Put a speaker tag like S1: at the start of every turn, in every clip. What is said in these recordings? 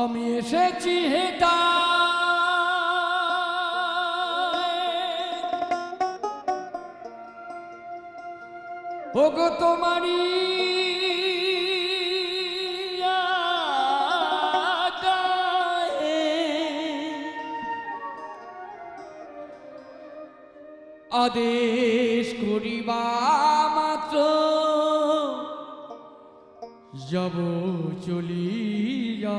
S1: আমি এসেছি হেতা ওগো তোমারি আদেশ করিবা মাত্র। যাব চলিয়া।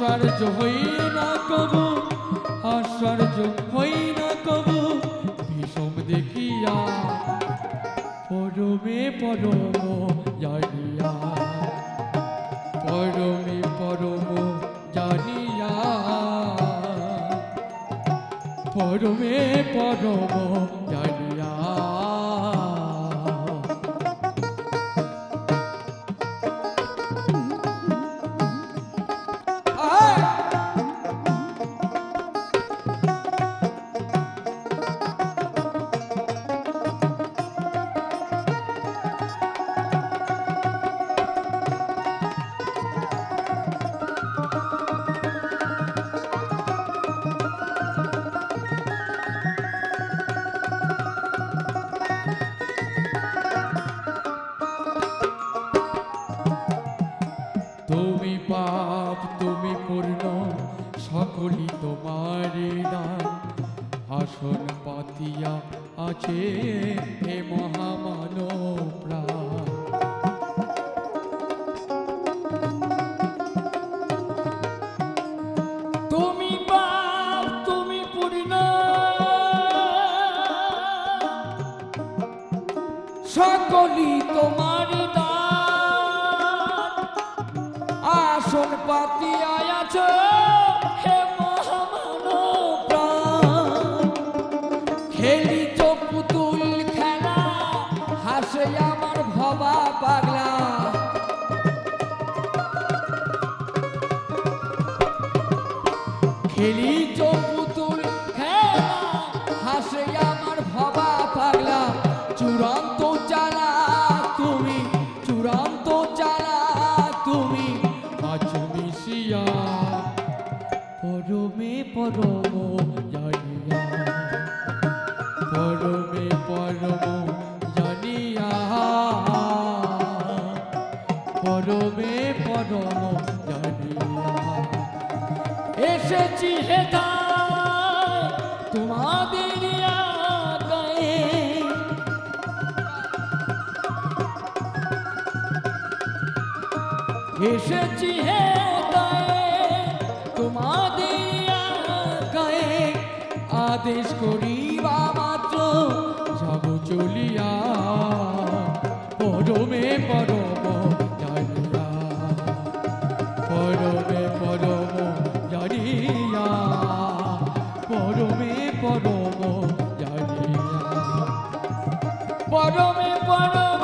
S1: আশ্চর্য হই না কবু, আশ্চর্য হই না কবু ভীষণ দেখিয়া পরমে পরম জানিয়া, পরমে পরম জানিয়া, পরমে পরম আছে হে মহামানব তুমি তুমি সকলি তোমারই দান। আসন পাতি আয়াছ হে মহামানব প্রাণ খেলিছ খেলিছ পুতুল, খেলা। হাসে আমার ভবা পাগলা, চূড়ান্ত চালা তুমি, চূড়ান্ত চালা তুমি। আছো মিশিয়া, পরমে পরম জানিয়া। পরমে পরম জানিয়া। পরমে পরম এসেছি হেথায় তোমাদের এসেছি হেথায় তোমাদের আদেশ করিবা মাত্র চলিয়া। পরমে পরম পরমে পরম